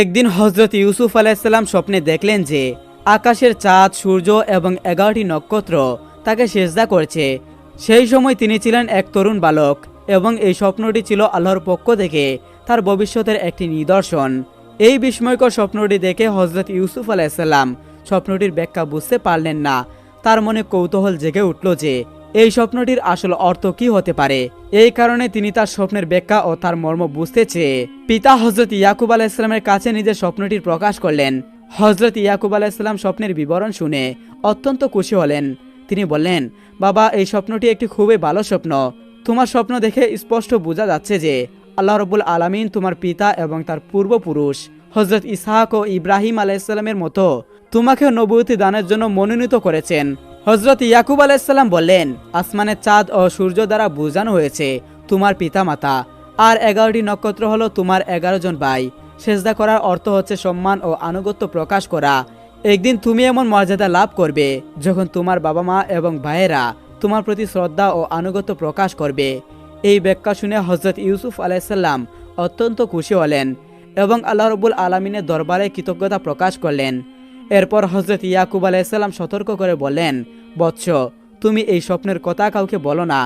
একদিন হজরত ইউসুফ আলাইসাল্লাম স্বপ্নে দেখলেন যে আকাশের চাঁদ, সূর্য এবং এগারোটি নক্ষত্র তাকে সেজদা করছে। সেই সময় তিনি ছিলেন এক তরুণ বালক এবং এই স্বপ্নটি ছিল আল্লাহর পক্ষ থেকে তার ভবিষ্যতের একটি নিদর্শন। এই বিস্ময়কর স্বপ্নটি দেখে হজরত ইউসুফ আলাইসাল্লাম স্বপ্নটির ব্যাখ্যা বুঝতে পারলেন না। তার মনে কৌতূহল জেগে উঠল যে এই স্বপ্নটির আসল অর্থ কি হতে পারে? এই কারণে তিনি তার স্বপ্নের ব্যাখ্যা ও তার মর্ম বুঝতে চেয়ে পিতা হজরত ইয়াকুব আলাইসালামের কাছে নিজের স্বপ্নটির প্রকাশ করলেন। হজরত ইয়াকুব আলাইসাল্লাম স্বপ্নের বিবরণ শুনে অত্যন্ত খুশি হলেন। তিনি বললেন, বাবা, এই স্বপ্নটি একটি খুবই ভালো স্বপ্ন। তোমার স্বপ্ন দেখে স্পষ্ট বোঝা যাচ্ছে যে আল্লাহ রবুল আলামিন তোমার পিতা এবং তার পূর্বপুরুষ হজরত ইসহাক ও ইব্রাহিম আলাইসাল্লামের মতো তোমাকে নবুয়তি দানের জন্য মনোনীত করেছেন। হজরত ইয়াকুব আলাইসাল্লাম বললেন, আসমানের চাঁদ ও সূর্য দ্বারা বোঝানো হয়েছে, তোমার পিতামাতা। আর এগারোটি নক্ষত্র হলো তোমার এগারো জন ভাই। সেজদা করার অর্থ হচ্ছে সম্মান ও আনুগত্য প্রকাশ করা। একদিন তুমি এমন মর্যাদা লাভ করবে, যখন তোমার বাবা মা এবং ভাইয়েরা তোমার প্রতি শ্রদ্ধা ও আনুগত্য প্রকাশ করবে। এই ব্যাখ্যা শুনে হজরত ইউসুফ আলাইসাল্লাম অত্যন্ত খুশি হলেন এবং আল্লাহ রবুল আলমিনের দরবারে কৃতজ্ঞতা প্রকাশ করলেন। এরপর হজরত ইয়াকুব আলাইসাল্লাম সতর্ক করে বলেন বৎস, তুমি এই স্বপ্নের কথা কাউকে বলো না।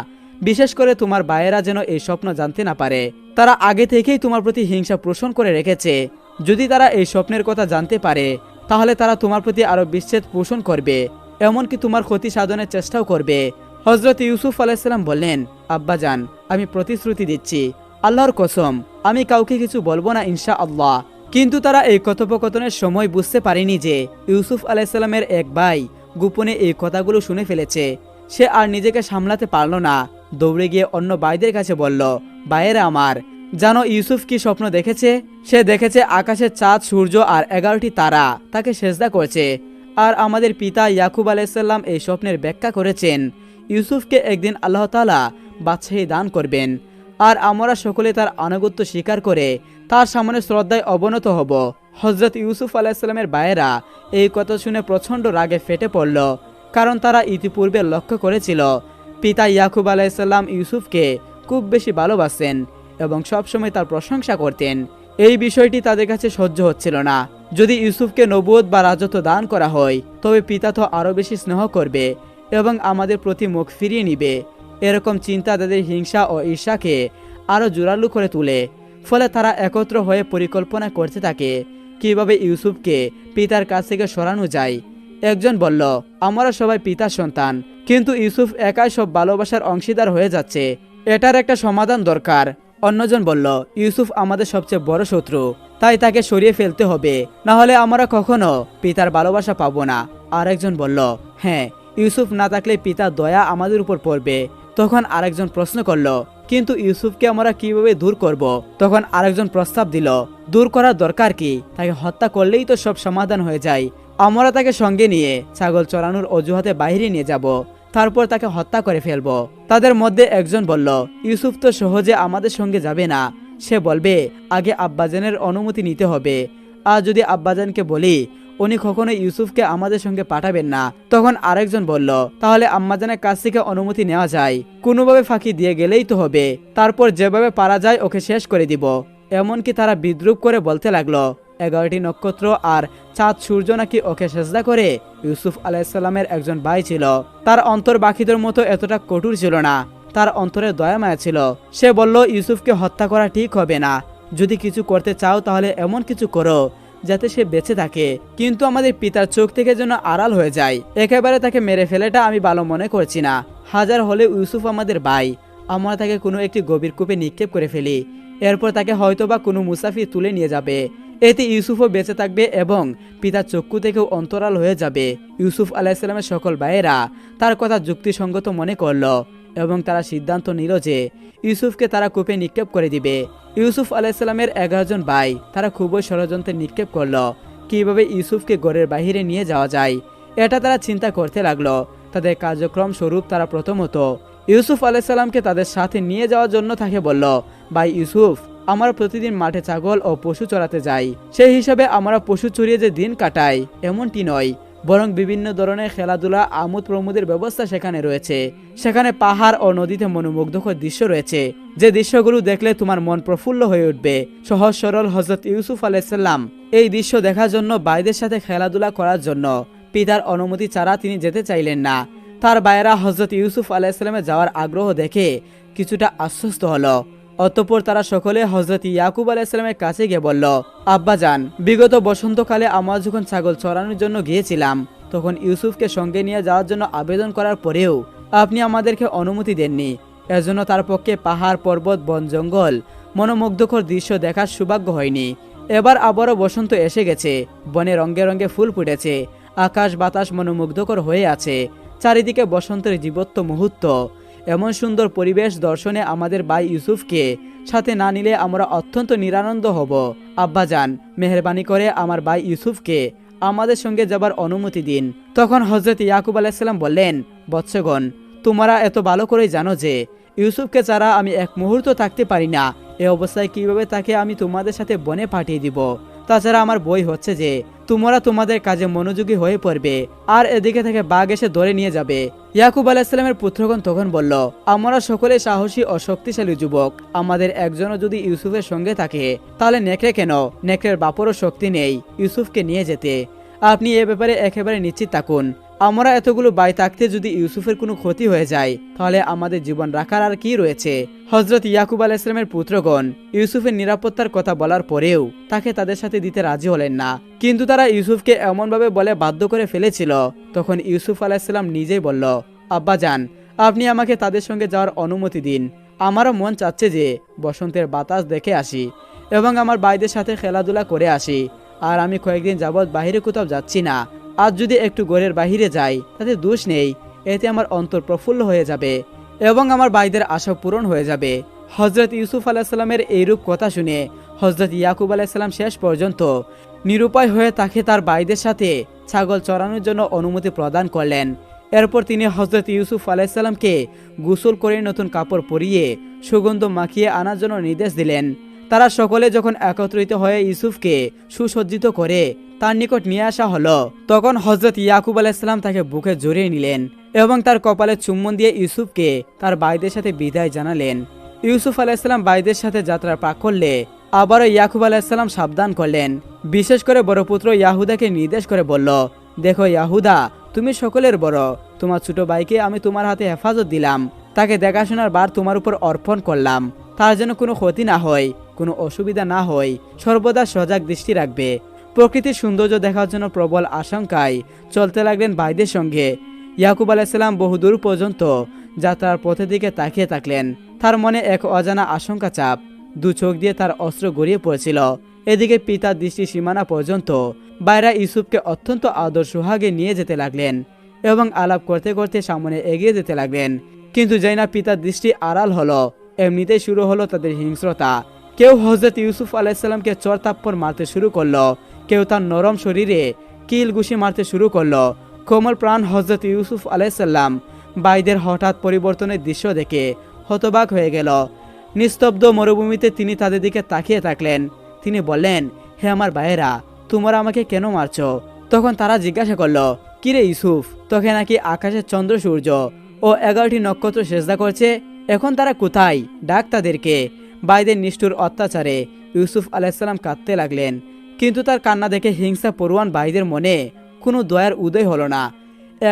বিশেষ করে তোমার ভাইয়েরা যেন এই স্বপ্ন জানতে না পারে। তারা আগে থেকেই তোমার প্রতি হিংসা পোষণ করে রেখেছে। যদি তারা এই স্বপ্নের কথা জানতে পারে, তাহলে তারা তোমার প্রতি আরও বিচ্ছেদ পোষণ করবে, এমনকি তোমার ক্ষতি সাধনের চেষ্টাও করবে। হজরত ইউসুফ আলাইসাল্লাম বললেন আব্বাজান আমি প্রতিশ্রুতি দিচ্ছি। আল্লাহর কসম, আমি কাউকে কিছু বলব না ইনশা আল্লাহ কিন্তু তারা এই কথোপকথনের সময় বুঝতে পারেনি যে ইউসুফ আলাইসাল্লামের এক ভাই গোপনে এই কথাগুলো শুনে ফেলেছে। সে আর নিজেকে সামলাতে পারল না। দৌড়ে গিয়ে অন্য ভাইদের কাছে বলল, ভাইয়েরা আমার, জানো ইউসুফ কি স্বপ্ন দেখেছে? সে দেখেছে আকাশের চাঁদ, সূর্য আর এগারোটি তারা। তাকে সেজদা করছে। আর আমাদের পিতা ইয়াকুব আলাইসাল্লাম এই স্বপ্নের ব্যাখ্যা করেছেন, ইউসুফকে একদিন আল্লাহ তালা বাদশাহী দান করবেন। আর আমরা সকলে তার আনুগত্য স্বীকার করে তার সামনে শ্রদ্ধায় অবনত হব। হজরত ইউসুফ আলাইসাল্লামের বায়েরা এই কথা শুনে প্রচণ্ড রাগে ফেটে পড়ল, কারণ তারা ইতিপূর্বে লক্ষ্য করেছিল, পিতা ইয়াকুব আলাইসাল্লাম ইউসুফকে খুব বেশি ভালোবাসেন এবং সবসময় তার প্রশংসা করতেন। এই বিষয়টি তাদের কাছে সহ্য হচ্ছিল না। যদি ইউসুফকে নবুয়ত বা রাজত্ব দান করা হয়, তবে পিতা তো আরও বেশি স্নেহ করবে এবং আমাদের প্রতি মুখ ফিরিয়ে নিবে। এরকম চিন্তা তাদের হিংসা ও ঈর্ষাকে আরও জোরালু করে তোলে। ফলে তারা একত্র হয়ে পরিকল্পনা করতে থাকে। কীভাবে ইউসুফকে পিতার কাছ থেকে সরানো যায়? একজন বলল, আমরা সবাই পিতার সন্তান, কিন্তু ইউসুফ একাই সব ভালোবাসার অংশীদার হয়ে যাচ্ছে। এটার একটা সমাধান দরকার। অন্যজন বলল, ইউসুফ আমাদের সবচেয়ে বড় শত্রু, তাই তাকে সরিয়ে ফেলতে হবে। না হলে আমরা কখনো পিতার ভালোবাসা পাবো না। আরেকজন বলল হ্যাঁ ইউসুফ না থাকলে পিতার দয়া আমাদের উপর পড়বে। তখন আরেকজন প্রশ্ন করল কিন্তু ইউসুফকে আমরা কীভাবে দূর করব। তখন আরেকজন প্রস্তাব দিল, দূর করার দরকার কি? তাকে হত্যা করলেই তো সব সমাধান হয়ে যায়। আমরা তাকে সঙ্গে নিয়ে ছাগল চড়ানোর অজুহাতে বাইরে নিয়ে যাব। তারপর তাকে হত্যা করে ফেলব। তাদের মধ্যে একজন বলল, ইউসুফ তো সহজে আমাদের সঙ্গে যাবে না। সে বলবে, আগে আব্বাজানের অনুমতি নিতে হবে। আর যদি আব্বাজানকে বলি উনি কখনো ইউসুফকে আমাদের সঙ্গে পাঠাবেন না। তখন আরেকজন বলল, তাহলে আম্মাজানের কাছ থেকে অনুমতি নেওয়া যায়। কোনোভাবে ফাঁকি দিয়ে গেলেই তো হবে। তারপর যেভাবে পারা যায় ওকে শেষ করে দিব। এমনকি তারা বিদ্রুপ করে বলতে লাগল, এগারোটি নক্ষত্র আর চাঁদ সূর্য নাকি ওকে সেজদা করে? ইউসুফ আলাইসাল্লামের একজন ভাই ছিল। তার অন্তর বাকিদের মতো এতটা কঠোর ছিল না। তার অন্তরে দয়া মায়া ছিল। সে বলল, ইউসুফকে হত্যা করা ঠিক হবে না। যদি কিছু করতে চাও তাহলে এমন কিছু করো। যাতে সে বেঁচে থাকে। কিন্তু আমাদের পিতার চোখ থেকে যেন আড়াল হয়ে যায়। একেবারে তাকে মেরে ফেলেটা আমি ভালো মনে করছি না। হাজার হলে ইউসুফ আমাদের ভাই। আমরা তাকে কোনো একটি গভীর কূপে নিক্ষেপ করে ফেলি। এরপর তাকে হয়তোবা কোনো মুসাফির তুলে নিয়ে যাবে। এতে ইউসুফও বেঁচে থাকবে এবং পিতার চক্ষু থেকেও অন্তরাল হয়ে যাবে। ইউসুফ আলাইসাল্লামের সকল ভাইয়েরা তার কথা যুক্তিসঙ্গত মনে করল। এবং তারা সিদ্ধান্ত নিল যে ইউসুফকে তারা কূপে নিক্ষেপ করে দিবে। ইউসুফ আলাইসাল্লামের এগারো জন ভাই, তারা খুবই ষড়যন্ত্রে নিক্ষেপ করল। কীভাবে ইউসুফকে গড়ের বাহিরে নিয়ে যাওয়া যায়, এটা তারা চিন্তা করতে লাগল। তাদের কার্যক্রম স্বরূপ তারা প্রথমত ইউসুফ আলাইসাল্লামকে তাদের সাথে নিয়ে যাওয়ার জন্য তাকে বলল, ভাই ইউসুফ, আমরা প্রতিদিন মাঠে ছাগল ও পশু চড়াতে যাই। সেই হিসাবে আমরা পশু চড়িয়ে যে দিন কাটাই, এমনটি নয়। বরং বিভিন্ন ধরনের খেলাধুলা, আমোদ প্রমোদের ব্যবস্থা সেখানে রয়েছে। সেখানে পাহাড় ও নদীতে মনোমুগ্ধকর দৃশ্য রয়েছে। যে দৃশ্যগুলো দেখলে তোমার মন প্রফুল্ল হয়ে উঠবে। সহজ সরল হজরত ইউসুফ আলাইসাল্লাম এই দৃশ্য দেখার জন্য বাইদের সাথে খেলাধুলা করার জন্য পিতার অনুমতি ছাড়া তিনি যেতে চাইলেন না। তার ভাইয়েরা হজরত ইউসুফ আলাইসাল্লামে যাওয়ার আগ্রহ দেখে কিছুটা আশ্বস্ত হলো। অতঃপর তারা সকলে হজরত ইয়াকুব আলাইসাল্লামের কাছে গিয়ে বলল আব্বাজান বিগত বসন্তকালে আমরা যখন ছাগল চড়ানোর জন্য গিয়েছিলাম, তখন ইউসুফকে সঙ্গে নিয়ে যাওয়ার জন্য আবেদন করার পরেও আপনি আমাদেরকে অনুমতি দেননি। এজন্য তার পক্ষে পাহাড়, পর্বত, বন, জঙ্গল মনোমুগ্ধকর দৃশ্য দেখার সৌভাগ্য হয়নি। এবার আবারও বসন্ত এসে গেছে, বনে রঙ্গে রঙ্গে ফুল ফুটেছে, আকাশ বাতাস মনোমুগ্ধকর হয়ে আছে, চারিদিকে বসন্তের জীবত্ব মুহূর্ত। এমন সুন্দর পরিবেশ দর্শনে আমাদের ভাই ইউসুফকে সাথে না নিলে আমরা অত্যন্ত নিরানন্দ হব। আব্বাজান, মেহরবানি করে আমার ভাই ইউসুফকে আমাদের সঙ্গে যাবার অনুমতি দিন। তখন হজরত ইয়াকুব আলাইসাল্লাম বললেন, বৎসগণ, তোমরা এত ভালো করেই জানো যে ইউসুফকে ছাড়া আমি এক মুহূর্ত থাকতে পারি না। এ অবস্থায় কীভাবে তাকে আমি তোমাদের সাথে বনে পাঠিয়ে দিব? তাছাড়া আমার বই হচ্ছে যে তোমরা তোমাদের কাজে মনোযোগী হয়ে পড়বে, আর এদিকে থেকে বাঘ এসে ধরে নিয়ে যাবে। ইয়াকুব আলাহিসাল্লামের পুত্রগণ তখন বলল, আমরা সকলে সাহসী ও শক্তিশালী যুবক। আমাদের একজনও যদি ইউসুফের সঙ্গে থাকে, তাহলে নেকড়ে কেন? নেকড়ের বাপরও শক্তি নেই ইউসুফকে নিয়ে যেতে। আপনি এ ব্যাপারে একেবারে নিশ্চিত থাকুন। আমরা এতগুলো বাই থাকতে যদি ইউসুফের কোনো ক্ষতি হয়ে যায়, তাহলে আমাদের জীবন রাখার আর কি রয়েছে? হজরত ইয়াকুব আলাইসলামের পুত্রগণ, ইউসুফের নিরাপত্তার কথা বলার পরেও তাকে তাদের সাথে দিতে রাজি হলেন না। কিন্তু তারা ইউসুফকে এমনভাবে বলে বাধ্য করে ফেলেছিল। তখন ইউসুফ আলাইসাল্লাম নিজেই বলল, আব্বা যান আপনি আমাকে তাদের সঙ্গে যাওয়ার অনুমতি দিন। আমারও মন চাচ্ছে যে বসন্তের বাতাস দেখে আসি এবং আমার বাইদের সাথে খেলাধুলা করে আসি। আর আমি কয়েকদিন যাবৎ বাইরে কোথাও যাচ্ছি না। আজ যদি একটু ঘরের বাহিরে যাই, তাতে দোষ নেই। এতে আমার অন্তর প্রফুল্ল হয়ে যাবে এবং আমার ভাইদের আশা পূরণ হয়ে যাবে। হজরত ইউসুফ আলাহিসাল্লামের এইরূপ কথা শুনে হজরত ইয়াকুব আলাহিসাল্লাম শেষ পর্যন্ত নিরুপায় হয়ে তাকে তার ভাইদের সাথে ছাগল চড়ানোর জন্য অনুমতি প্রদান করলেন। এরপর তিনি হজরত ইউসুফ আলাইসাল্লামকে গোসল করে নতুন কাপড় পরিয়ে সুগন্ধ মাখিয়ে আনার জন্য নির্দেশ দিলেন। তারা সকলে যখন একত্রিত হয়ে ইউসুফকে সুসজ্জিত করে তার নিকট নিয়ে আসা হলো, তখন হজরত ইয়াকুব আলাইসাল্লাম তাকে বুকে জড়িয়ে নিলেন এবং তার কপালে চুম্বন দিয়ে ইউসুফকে তার ভাইদের সাথে বিদায় জানালেন। ইউসুফ আলাইসাল্লাম ভাইদের সাথে যাত্রা পাক করলে আবারও ইয়াকুব আলাইসাল্লাম সাবধান করলেন। বিশেষ করে বড় পুত্র ইয়াহুদাকে নির্দেশ করে বলল, দেখো ইয়াহুদা, তুমি সকলের বড়। তোমার ছোট ভাইকে আমি তোমার হাতে হেফাজত দিলাম। তাকে দেখাশোনার বার তোমার উপর অর্পণ করলাম। তার যেন কোনো ক্ষতি না হয়। কোনো অসুবিধা না হয় সর্বদা সজাগ দৃষ্টি রাখবে। প্রকৃতির সৌন্দর্য দেখার জন্য প্রবল আশঙ্কায় চলতে লাগলেন ভাইদের সঙ্গে। ইয়াকুব আলাইসাল্লাম বহুদূর পর্যন্ত যাত্রার পথের দিকে তাকিয়ে থাকলেন। তার মনে এক অজানা আশঙ্কা চাপ, দু চোখ দিয়ে তার অস্ত্র গড়িয়ে পড়েছিল। এদিকে পিতার দৃষ্টি সীমানা পর্যন্ত বাইরা ইউসুফকে অত্যন্ত আদর সোহাগে নিয়ে যেতে লাগলেন এবং আলাপ করতে করতে সামনে এগিয়ে যেতে লাগলেন। কিন্তু যেই পিতার দৃষ্টি আড়াল হলো, এমনিতেই শুরু হলো তাদের হিংস্রতা। কেউ হজরত ইউসুফ আলাইসাল্লামকে চর তাপ্পর মারতে শুরু করল, কেউ তার নরম শরীরে কিল ঘুষি মারতে শুরু করল। কোমল প্রাণ হজরত ইউসুফ আলাইসাল্লাম বাইদের হঠাৎ পরিবর্তনের দৃশ্য দেখে হতবাক হয়ে গেল। নিস্তব্ধ মরুভূমিতে তিনি তাদের দিকে তাকিয়ে থাকলেন। তিনি বললেন, হে আমার ভাইয়েরা, তোমরা আমাকে কেন মারছো? তখন তারা জিজ্ঞাসা করল কিরে ইউসুফ, তোকে নাকি আকাশের চন্দ্র, সূর্য ও এগারোটি নক্ষত্র সেজদা করছে? এখন তারা কোথায়? ডাক তাদেরকে। বাইদের নিষ্ঠুর অত্যাচারে ইউসুফ আলাইসাল্লাম কাঁদতে লাগলেন। কিন্তু তার কান্না দেখে হিংসা পড়ুয়ান বাইদের মনে কোনো দয়ার উদয় হলো না।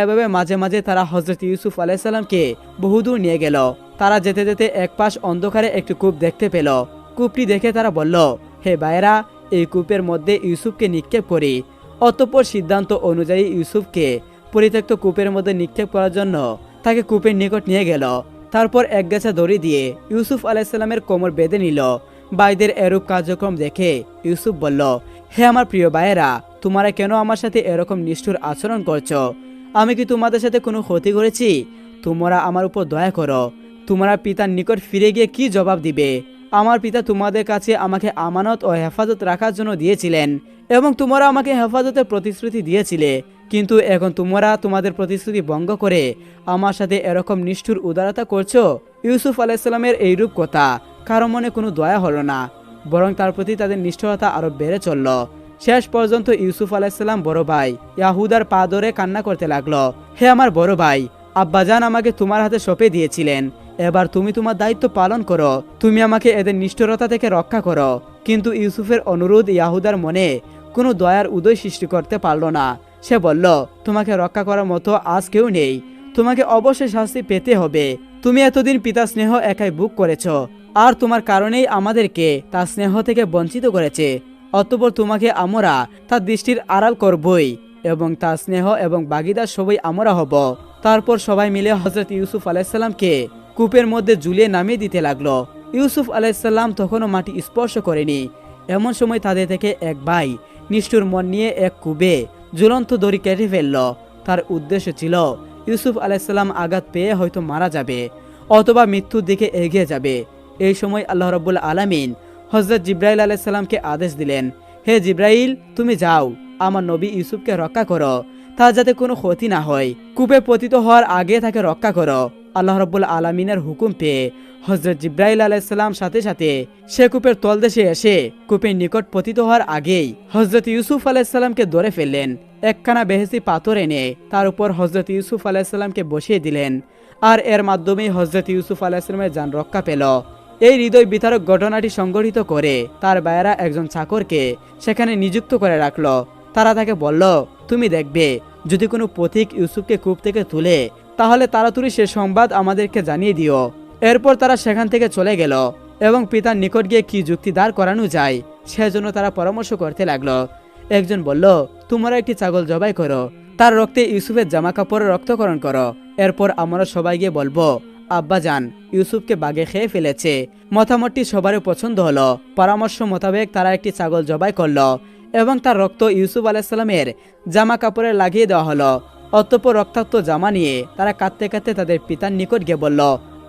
এভাবে মাঝে মাঝে তারা হজরত ইউসুফ আলাইসাল্লামকে বহুদূর নিয়ে গেল। তারা যেতে যেতে এক পাশ অন্ধকারে একটি কূপ দেখতে পেল। কূপটি দেখে তারা বলল, হে ভাইয়েরা, এই কূপের মধ্যে ইউসুফকে নিক্ষেপ করি। অতঃপর সিদ্ধান্ত অনুযায়ী ইউসুফকে পরিত্যক্ত কূপের মধ্যে নিক্ষেপ করার জন্য তাকে কূপের নিকট নিয়ে গেল। তারপর এক গাছা দড়ি দিয়ে ইউসুফ আলাইসাল্লামের কোমর বেঁধে নিল। বাইদের এরূপ কার্যক্রম দেখে ইউসুফ বলল, হে আমার প্রিয় ভাইয়েরা, তোমরা কেন আমার সাথে এরকম নিষ্ঠুর আচরণ করছ? আমি কি তোমাদের সাথে কোনো ক্ষতি করেছি? তোমরা আমার উপর দয়া করো। তোমরা পিতার নিকট ফিরে গিয়ে কি জবাব দিবে? আমার পিতা তোমাদের কাছে আমাকে আমানত ও হেফাজত রাখার জন্য দিয়েছিলেন এবং তোমরা আমাকে হেফাজতের প্রতিশ্রুতি দিয়েছিলে। কিন্তু এখন তোমরা তোমাদের প্রতিশ্রুতি ভঙ্গ করে আমার সাথে এরকম নিষ্ঠুর উদারতা করছ, ইউসুফ আলাইসাল্লামের এইরূপ কথা। কারও মনে কোনো দয়া হলো না, বরং তার প্রতি তাদের নিষ্ঠুরতা আরও বেড়ে চলল। শেষ পর্যন্ত ইউসুফ আলাইসাল্লাম বড় ভাই, ইয়াহুদার পা ধরে কান্না করতে লাগল, হে আমার বড় ভাই, আব্বাজান আমাকে তোমার হাতে সঁপে দিয়েছিলেন, এবার তুমি তোমার দায়িত্ব পালন করো, তুমি আমাকে এদের নিষ্ঠুরতা থেকে রক্ষা করো। কিন্তু ইউসুফের অনুরোধ ইয়াহুদার মনে কোনো দয়ার উদয় সৃষ্টি করতে পারল না। সে বলল, তোমাকে রক্ষা করার মতো আজ কেউ নেই। তোমাকে অবশ্যই শাস্তি পেতে হবে। তুমি এতদিন পিতা স্নেহ একাই বুক করেছ। আর তোমার কারণেই আমাদেরকে তার স্নেহ থেকে বঞ্চিত করেছে। অতপর তোমাকে আমরা তার দৃষ্টির আড়াল করবই এবং তার স্নেহ এবং বাগিদার সবই আমরা হব। তারপর সবাই মিলে হজরত ইউসুফ আলাইসাল্লামকে কূপের মধ্যে ঝুলিয়ে নামিয়ে দিতে লাগল। ইউসুফ আলাইসাল্লাম তখনও মাটি স্পর্শ করেনি। এমন সময় তাদের থেকে এক ভাই নিষ্ঠুর মন নিয়ে এক কুবে ঝুলন্ত দড়ি কেটে ফেলল। তার উদ্দেশ্য ছিল, ইউসুফ আলাইসাল্লাম আঘাত পেয়ে হয়তো মারা যাবে, অথবা মৃত্যুর দিকে এগিয়ে যাবে। এই সময় আল্লাহ রব্বুল আলামিন হজরত জিব্রাইল আলাইসাল্লামকে আদেশ দিলেন, হে জিব্রাইল, তুমি যাও, আমার নবী ইউসুফকে রক্ষা করো, তার যাতে কোনো ক্ষতি না হয়। কূপে পতিত হওয়ার আগে তাকে রক্ষা করো। আল্লাহ রব্বুল আলমিনের হুকুম পেয়ে হজরত জিব্রাইল আলাইসাল্লাম সাথে সাথে সে কূপের তলদেশে এসে কূপের নিকট পতিত হওয়ার আগেই হজরত ইউসুফ আলাইসাল্লামকে ধরে ফেললেন। একখানা বেহেসি পাথর এনে তার উপর হজরত ইউসুফ আলাইসাল্লামকে বসিয়ে দিলেন আর এর মাধ্যমেই হজরত ইউসুফ আলাইসাল্লামের যান রক্ষা পেল। এই হৃদয় বিতারক ঘটনাটি সংগঠিত করে তার বায়েরা একজন চাকরকে সেখানে নিযুক্ত করে রাখল। তারা তাকে বলল, তুমি দেখবে, যদি কোনো পথিক ইউসুফকে কূপ থেকে তুলে তাহলে তাড়াতাড়ি সে সংবাদ আমাদেরকে জানিয়ে দিও। এরপর তারা সেখান থেকে চলে গেল এবং পিতার নিকট গিয়ে কি যুক্তি দাঁড় করানো যায়, সেজন্য তারা পরামর্শ করতে লাগল। একজন বলল, তোমরা একটি ছাগল জবাই করো। তার রক্তে ইউসুফের জামা কাপড় রক্তকরণ করো। এরপর আমরা সবাই গিয়ে বলব, আব্বা যান, ইউসুফকে বাগে খেয়ে ফেলেছে। মতামতটি সবারই পছন্দ হলো। পরামর্শ মোতাবেক তারা একটি ছাগল জবাই করল এবং তার রক্ত ইউসুফ আলাইসাল্লামের জামা কাপড়ে লাগিয়ে দেওয়া হলো। অতঃপর রক্তাক্ত জামা নিয়ে তারা কাঁদতে কাঁদতে তাদের পিতার নিকট গিয়ে বলল,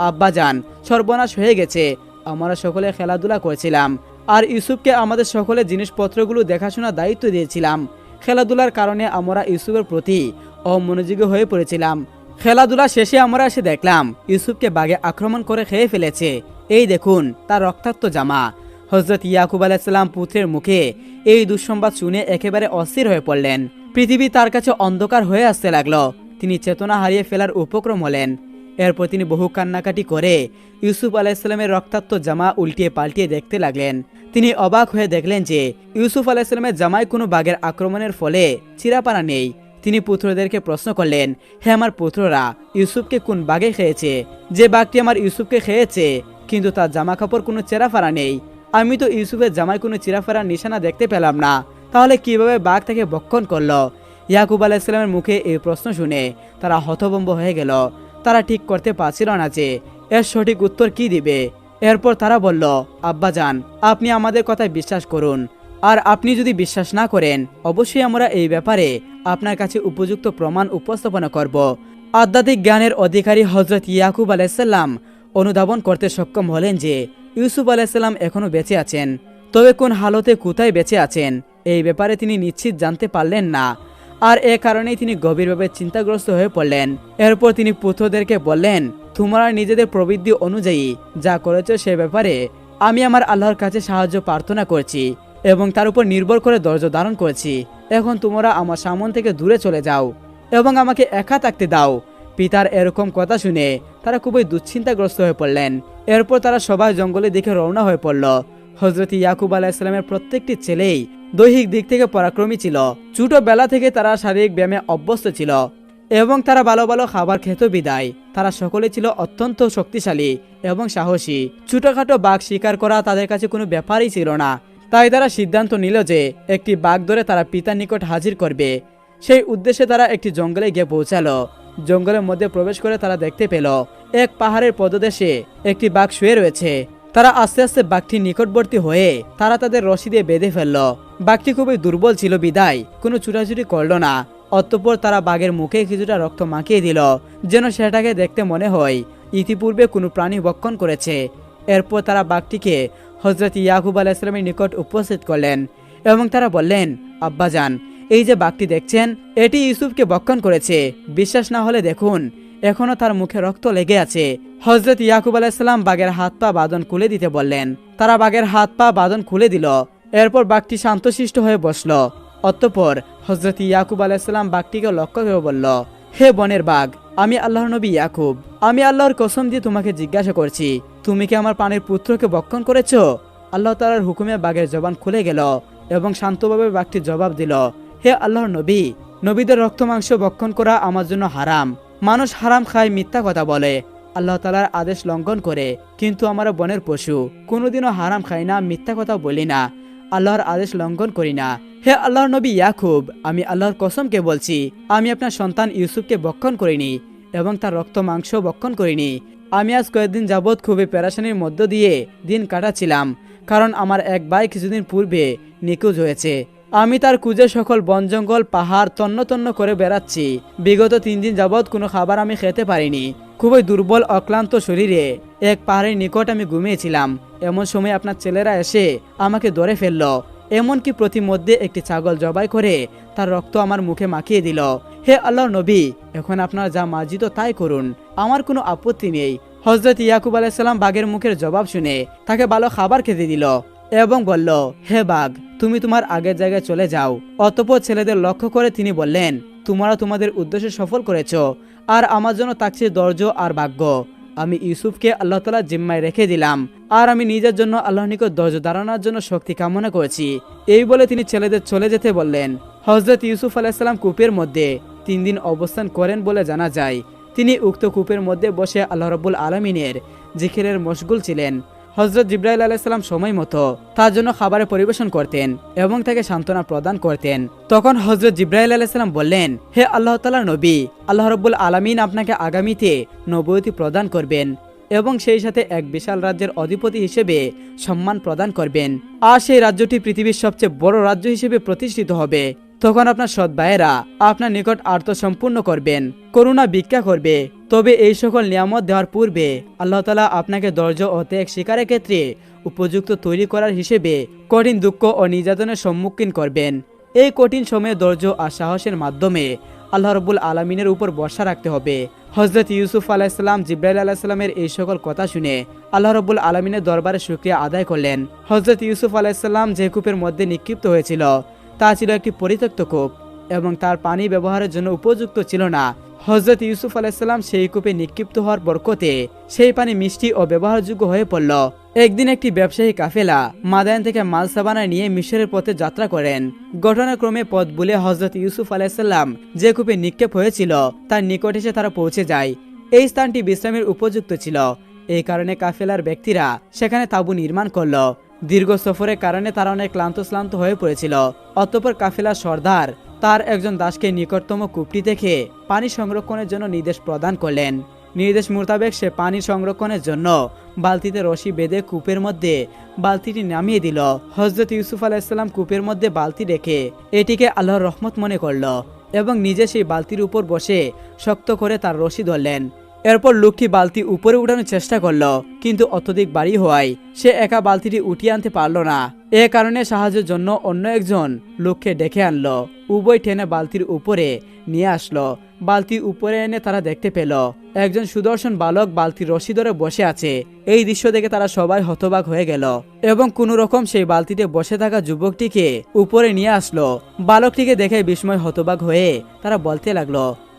আব্বা যান, সর্বনাশ হয়ে গেছে। আমরা সকলে খেলাধুলা করেছিলাম। আর ইউসুফকে আমাদের সকলে জিনিসপত্রগুলো দেখাশোনার দায়িত্ব দিয়েছিলাম। খেলাধুলার কারণে আমরা ইউসুফের প্রতি অমনোযোগী হয়ে পড়েছিলাম। খেলাধুলা শেষে আমরা এসে দেখলাম, ইউসুফকে বাগে আক্রমণ করে খেয়ে ফেলেছে। এই দেখুন, তার রক্তাক্ত জামা। হজরত ইয়াকুব আলাইসাল্লাম পুত্রের মুখে এই দুঃসংবাদ শুনে একেবারে অস্থির হয়ে পড়লেন। পৃথিবী তার কাছে অন্ধকার হয়ে আসতে লাগল। তিনি চেতনা হারিয়ে ফেলার উপক্রম হলেন। এরপর তিনি বহু কান্নাকাটি করে ইউসুফ আলাইসাল্লামের রক্তাক্ত জামা উল্টিয়ে পাল্টিয়ে দেখতে লাগলেন। তিনি অবাক হয়ে দেখলেন যে ইউসুফ আলাইসাল্লামের জামায় কোনো বাঘের আক্রমণের ফলে চিরাপানা নেই। তিনি পুত্রদেরকে প্রশ্ন করলেন, হে আমার পুত্ররা, ইউসুফকে কোন বাঘে খেয়েছে? যে বাঘটি আমার ইউসুফকে খেয়েছে, কিন্তু তার জামা কাপড় কোনো চেরাফারা নেই। আমি তো ইউসুফের জামায় কোনো চিরাফারার নিশানা দেখতে পেলাম না। তাহলে কীভাবে বাঘ তাকে বক্ষণ করল? ইয়াকুব আলাইসাল্লামের মুখে এই প্রশ্ন শুনে তারা হতভম্ব হয়ে গেল। তারা ঠিক করতে পারছিল না যে এর সঠিক উত্তর কি দিবে। এরপর তারা বলল আব্বাজান আপনি আমাদের কথায় বিশ্বাস করুন। আর আপনি যদি বিশ্বাস না করেন, অবশ্যই আমরা এই ব্যাপারে আপনার কাছে উপযুক্ত প্রমাণ উপস্থাপনা করব। আধ্যাত্মিক জ্ঞানের অধিকারী হজরত ইয়াকুব আলাইসাল্লাম অনুধাবন করতে সক্ষম হলেন যে ইউসুফ আলাইসাল্লাম এখনও বেঁচে আছেন। তবে কোন হালতে কোথায় বেঁচে আছেন, এই ব্যাপারে তিনি নিশ্চিত জানতে পারলেন না। আর এ কারণেই তিনি গভীরভাবে চিন্তাগ্রস্ত হয়ে পড়লেন। এরপর তিনি পুত্রদেরকে বললেন, তোমরা নিজেদের প্রবৃদ্ধি অনুযায়ী যা করেছ সে ব্যাপারে আমি আমার আল্লাহর কাছে সাহায্য প্রার্থনা করছি এবং তার উপর নির্ভর করে ধৈর্য ধারণ করেছি। এখন তোমরা আমার সামন থেকে দূরে চলে যাও এবং আমাকে একা থাকতে দাও। পিতার এরকম কথা শুনে তারা খুবই দুশ্চিন্তাগ্রস্ত হয়ে পড়লেন। এরপর তারা সবাই জঙ্গলের দিকে রওনা হয়ে পড়ল। হজরত ইয়াকুব আলাহিসাল্লামের প্রত্যেকটি ছেলেই দৈহিক দিক থেকে পরাক্রমী ছিল। ছোটবেলা থেকে তারা শারীরিক ব্যায়ামে অভ্যস্ত ছিল এবং তারা ভালো ভালো খাবার খেত বিদায়। তারা সকলে ছিল অত্যন্ত শক্তিশালী এবং সাহসী। ছোটখাটো বাঘ শিকার করা তাদের কাছে কোনো ব্যাপারই ছিল না। তাই তারা সিদ্ধান্ত নিল যে একটি বাঘ ধরে তারা পিতার নিকট হাজির করবে। সেই উদ্দেশ্যে তারা একটি জঙ্গলে গিয়ে পৌঁছালো। জঙ্গলের মধ্যে প্রবেশ করে তারা দেখতে পেল, এক পাহাড়ের পদদেশে একটি বাঘ শুয়ে রয়েছে। তারা আস্তে আস্তে বাঘটি নিকটবর্তী হয়ে তারা তাদের রশি দিয়ে বেঁধে ফেলল। বাঘটি খুবই দুর্বল ছিল বিদায়, কোনো ছুটাছুটি করল না। অতঃপর তারা বাঘের মুখে কিছুটা রক্ত মাখিয়ে দিল, যেন সেটাকে দেখতে মনে হয় ইতিপূর্বে কোনো প্রাণী বক্ষণ করেছে। এরপর তারা বাঘটিকে হজরত ইয়াকুব আলাইসলামের নিকট উপস্থিত করলেন এবং তারা বললেন, আব্বাজান এই যে বাঘটি দেখছেন, এটি ইউসুফকে বক্ষণ করেছে। বিশ্বাস না হলে দেখুন, এখনও তার মুখে রক্ত লেগে আছে। হজরত ইয়াকুব আলাইসাল্লাম বাঘের হাত পা বাঁধন খুলে দিতে বললেন। তারা বাঘের হাত পা বাঁধন খুলে দিল। এরপর বাঘটি শান্তশিষ্ট হয়ে বসল। অতঃপর হজরত ইয়াকুব আলাইসাল্লাম বাঘটিকে লক্ষ্য করে বলল, হে বনের বাঘ, আমি আল্লাহর নবী ইয়াকুব। আমি আল্লাহর কসম দিয়ে তোমাকে জিজ্ঞাসা করছি, তুমি কি আমার পানির পুত্রকে বক্ষণ করেছ? আল্লাহ তালার হুকুমে বাঘের জবান খুলে গেল এবং শান্তভাবে বাঘটি জবাব দিল হে আল্লাহর নবী, নবীদের রক্ত মাংস বক্ষণ করা আমার জন্য হারাম। মানুষ হারাম খায় মিথ্যা কথা বলে। আল্লাহ তালার আদেশ লঙ্ঘন করে, কিন্তু আমার বনের পশু। কোনোদিনও হারাম খাই না, মিথ্যা কথা বলি না। আল্লাহর আদেশ লঙ্ঘন করি না। হে আল্লাহর নবী ইয়াকুব, আমি আল্লাহর কসমকে বলছি, আমি আপনার সন্তান ইউসুফকে বক্ষণ করিনি এবং তার রক্ত মাংস বক্ষণ করিনি। আমি আজ কয়েকদিন যাবৎ খুবই প্যারাশানির মধ্য দিয়ে দিন কাটাচ্ছিলাম, কারণ আমার এক ভাই কিছুদিন পূর্বে নিখোঁজ হয়েছে। আমি তার কুজে সকল বন জঙ্গল, পাহাড় তন্ন তন্ন করে বেড়াচ্ছি। বিগত তিন দিন যাবৎ কোনো খাবার আমি খেতে পারিনি। খুবই দুর্বল, অক্লান্ত শরীরে। এক পাহাড়ের নিকট আমি ঘুমিয়েছিলাম। এমন সময় আপনার ছেলেরা এসে আমাকে ধরে ফেলল। এমনকি প্রতিমধ্যে একটি ছাগল জবাই করে তার রক্ত আমার মুখে মাখিয়ে দিল। হে আল্লাহ নবী, এখন আপনার যা মার্জিত তাই করুন। আমার কোনো আপত্তি নেই। হজরত ইয়াকুব আলাইসাল্লাম বাঘের মুখের জবাব শুনে তাকে ভালো খাবার খেতে দিল। এবং বলল, হে বাঘ, তুমি তোমার আগের জায়গায় চলে যাও। অতপর ছেলেদের লক্ষ্য করে তিনি বললেন, তোমরা তোমাদের উদ্দেশ্য সফল করেছ, আর আমার জন্য তাকছে দর্জ আর ভাগ্য। আমি ইউসুফকে আল্লাহ তালা জিম্মায় রেখে দিলাম, আর আমি নিজের জন্য আল্লাহ নিকট দর্জ দাঁড়ানোর জন্য শক্তি কামনা করেছি। এই বলে তিনি ছেলেদের চলে যেতে বললেন। হজরত ইউসুফ আলাইসাল্লাম কূপের মধ্যে তিন দিন অবস্থান করেন বলে জানা যায়। তিনি উক্ত কূপের মধ্যে বসে আল্লাহ রব্বুল আলমিনের জিখিরের মশগুল ছিলেন। হজরত জিব্রাইল আলাইসাল্লাম সময় মতো তার জন্য খাবারের পরিবেশন করতেন এবং তাকে সান্ত্বনা প্রদান করতেন। তখন হজরত জিব্রাইল আলাইসাল্লাম বললেন, হে আল্লাহ তালার নবী, আল্লাহ রব্বুল আলমিন আপনাকে আগামীতে নবতী প্রদান করবেন এবং সেই সাথে এক বিশাল রাজ্যের অধিপতি হিসেবে সম্মান প্রদান করবেন। আর সেই রাজ্যটি পৃথিবীর সবচেয়ে বড় রাজ্য হিসেবে প্রতিষ্ঠিত হবে। তখন আপনার সৎ ভাইয়েরা আপনার নিকট আত্মসম্পূর্ণ করবেন, করুণা ভিক্ষা করবে। তবে এই সকল নিয়ামত দেওয়ার পূর্বে আল্লাহ তালা আপনাকে দর্জ ও ত্যাগ শিকারের ক্ষেত্রে উপযুক্ত তৈরি করার হিসেবে কঠিন দুঃখ ও নির্যাতনের সম্মুখীন করবেন। এই কঠিন সময়ে ধৈর্য আর সাহসের মাধ্যমে আল্লাহ রব্বুল আলমিনের উপর বর্ষা রাখতে হবে। হজরত ইউসুফ আলাইসাল্লাম জিব্রাইল আলাইসাল্লামের এই সকল কথা শুনে আল্লাহ রব্বুল আলমিনের দরবারে শুক্রিয়া আদায় করলেন। হজরত ইউসুফ আলাইসাল্লাম যে কূপের মধ্যে নিক্ষিপ্ত হয়েছিল তা ছিল একটি পরিত্যক্ত কূপ এবং তার পানি ব্যবহারের জন্য উপযুক্ত ছিল না। হজরত ইউসুফ আলাইসাল্লাম সেই কূপে নিক্ষিপ্ত হওয়ার বরকতে সেই পানি মিষ্টি ও ব্যবহারযোগ্য হয়ে পড়ল। একদিন একটি ব্যবসায়ী কাফেলা মাদায়ন থেকে মাল সাবানা নিয়ে মিশরের পথে যাত্রা করেন। ঘটনাক্রমে পথ বলে হজরত ইউসুফ আলাইসাল্লাম যে কূপে নিক্ষেপ হয়েছিল, তার নিকট এসে তারা পৌঁছে যায়। এই স্থানটি বিশ্রামের উপযুক্ত ছিল। এই কারণে কাফেলার ব্যক্তিরা সেখানে তাঁবু নির্মাণ করল। দীর্ঘ সফরের কারণে তারা অনেক ক্লান্ত শ্লান্ত হয়ে পড়েছিল। অতঃপর কাফেলার সর্দার, তার একজন দাসকে নিকটতম কূপটি দেখে পানি সংরক্ষণের জন্য নির্দেশ প্রদান করলেন। নির্দেশ মোতাবেক সে পানি সংরক্ষণের জন্য বালতিতে রশি বেঁধে কূপের মধ্যে বালতিটি নামিয়ে দিল। হজরত ইউসুফ আলাইসাল্লাম কূপের মধ্যে বালতি রেখে এটিকে আল্লাহর রহমত মনে করল এবং নিজে সেই বালতির উপর বসে শক্ত করে তার রশি ধরলেন। এরপর লোকটি বালতি উপরে উঠানোর চেষ্টা করল, কিন্তু অত্যধিক বাড়ি হওয়ায় সে একা বালতিটি উঠিয়ে আনতে পারল না। এ কারণে সাহায্যের জন্য অন্য একজন লোককে ডেকে আনলো। উভয় টেনে বালতির উপরে নিয়ে আসলো। বালতি উপরে এনে তারা দেখতে পেল, একজন সুদর্শন বালক বালতির রশি ধরে বসে আছে। এই দৃশ্য দেখে তারা সবাই হতবাক হয়ে গেল এবং কোনো রকম সেই বালতিতে বসে থাকা যুবকটিকে উপরে নিয়ে আসলো। বালকটিকে দেখে বিস্ময় হতবাক হয়ে তারা বলতে লাগল,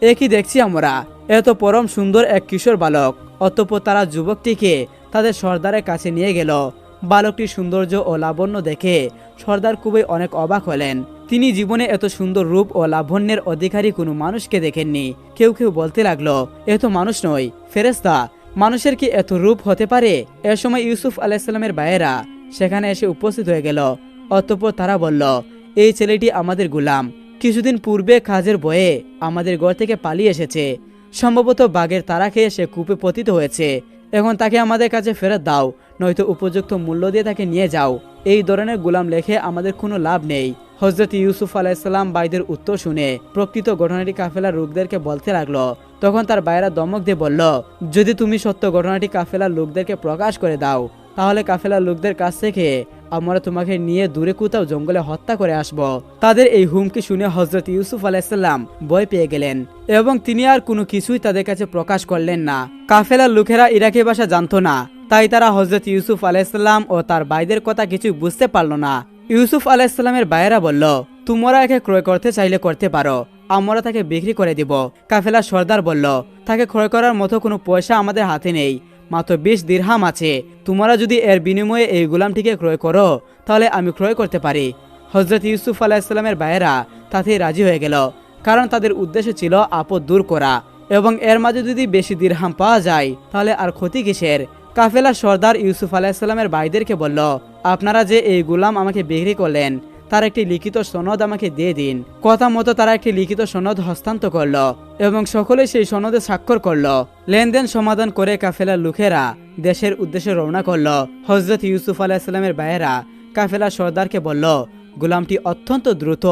এ কি দেখছি আমরা? এত পরম সুন্দর এক কিশোর বালক। অতঃপর তারা যুবকটিকে তাদের সর্দারের কাছে নিয়ে গেল। বালকটির সৌন্দর্য ও লাবণ্য দেখে সর্দার খুবই অনেক অবাক হলেন। তিনি জীবনে এত সুন্দর রূপ ও লাবণ্যের অধিকারী কোনো মানুষকে দেখেননি। কেউ কেউ বলতে লাগল, এ তো মানুষ নয় ফেরেস্তা মানুষের কি এত রূপ হতে পারে? এ সময় ইউসুফ আলাইসাল্লামের ভাইয়েরা সেখানে এসে উপস্থিত হয়ে গেল। অতঃপর তারা বলল, এই ছেলেটি আমাদের গুলাম। কিছুদিন পূর্বে কাজের বয়ে আমাদের ঘর থেকে পালিয়ে এসেছে। সম্ভবত বাঘের তারা খেয়ে সে কূপে পতিত হয়েছে। এখন তাকে আমাদের কাছে ফেরত দাও, নয়তো উপযুক্ত মূল্য দিয়ে তাকে নিয়ে যাও। এই ধরনের গুলাম লেখে আমাদের কোনো লাভ নেই। হজরত ইউসুফ আলাইসাল্লাম বাইদের উত্তর শুনে প্রকৃত ঘটনাটি কাফেলার লোকদেরকে বলতে লাগল। তখন তার বাইরা দমক দিয়ে বলল, যদি তুমি সত্য ঘটনাটি কাফেলার লোকদেরকে প্রকাশ করে দাও তাহলে কাফেলার লোকদের কাছ থেকে আমরা তোমাকে নিয়ে দূরে কোথাও জঙ্গলে হত্যা করে আসব। তাদের এই হুমকি শুনে হজরত ইউসুফ আলাইসাল্লাম বয় পেয়ে গেলেন এবং তিনি আর কোনো কিছুই তাদের কাছে প্রকাশ করলেন না। কাফেলার লোকেরা ইরাকি ভাষা জানতো না, তাই তারা হজরত ইউসুফ আলাইসাল্লাম ও তার ভাইদের কথা কিছু বুঝতে পারল না। ইউসুফ আলাইসাল্লামের ভাইয়েরা বলল, তোমরা একে ক্রয় করতে চাইলে করতে পারো, আমরা তাকে বিক্রি করে দিব। কাফেলা সর্দার বলল, তাকে ক্রয় করার মতো কোনো পয়সা আমাদের হাতে নেই। মাত্র বিশ দিরহাম আছে। তোমরা যদি এর বিনিময়ে এই গোলামটিকে ক্রয় করো, তাহলে আমি ক্রয় করতে পারি। হজরত ইউসুফ আলাহিসাল্লামের ভাইয়েরা তাতেই রাজি হয়ে গেল, কারণ তাদের উদ্দেশ্য ছিল আপদ দূর করা, এবং এর মাঝে যদি বেশি দিরহাম পাওয়া যায়, তাহলে আর ক্ষতি কিসের? কাফেলা সর্দার ইউসুফ আলাহিসাল্লামের ভাইদেরকে বলল, আপনারা যে এই গোলাম আমাকে বিক্রি করলেন তার একটি লিখিত সনদ আমাকে দিয়ে দিন। কথা মতো তারা একটি লিখিত সনদ হস্তান্তর করল এবং সকলে সেই সনদে স্বাক্ষর করল। লেনদেন সমাধান করে কাফেলার লোকেরা দেশের উদ্দেশ্যে রওনা করল। হজরত ইউসুফ আলাহিসাল্লামের ভাইয়েরা কাফেলা সর্দারকে বলল, গোলামটি অত্যন্ত দ্রুত,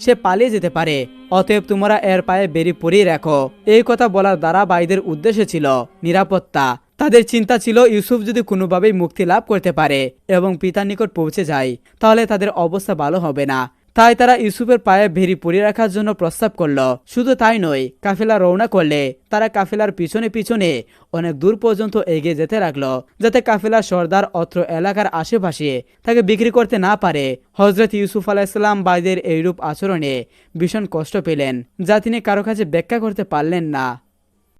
সে পালিয়ে যেতে পারে। অতএব তোমরা এর পায়ে বেরি পরিয়ে রাখো। এই কথা বলার দ্বারা বাইদের উদ্দেশ্য ছিল নিরাপত্তা। তাদের চিন্তা ছিল ইউসুফ যদি কোনোভাবেই মুক্তি লাভ করতে পারে এবং পিতার নিকট পৌঁছে যায়, তাহলে তাদের অবস্থা ভালো হবে না। তাই তারা ইউসুফের পায়ে ভেরি পরিয়ে রাখার জন্য প্রস্তাব করল। শুধু তাই নয়, কাফেলা রওনা করলে তারা কাফেলার পিছনে পিছনে অনেক দূর পর্যন্ত এগিয়ে যেতে লাগল, যাতে কাফেলার সর্দার অত্র এলাকার আশেপাশে তাকে বিক্রি করতে না পারে। হজরত ইউসুফ আলাইসাল্লাম বাইদের এইরূপ আচরণে ভীষণ কষ্ট পেলেন, যা তিনি কারও কাছে ব্যাখ্যা করতে পারলেন না।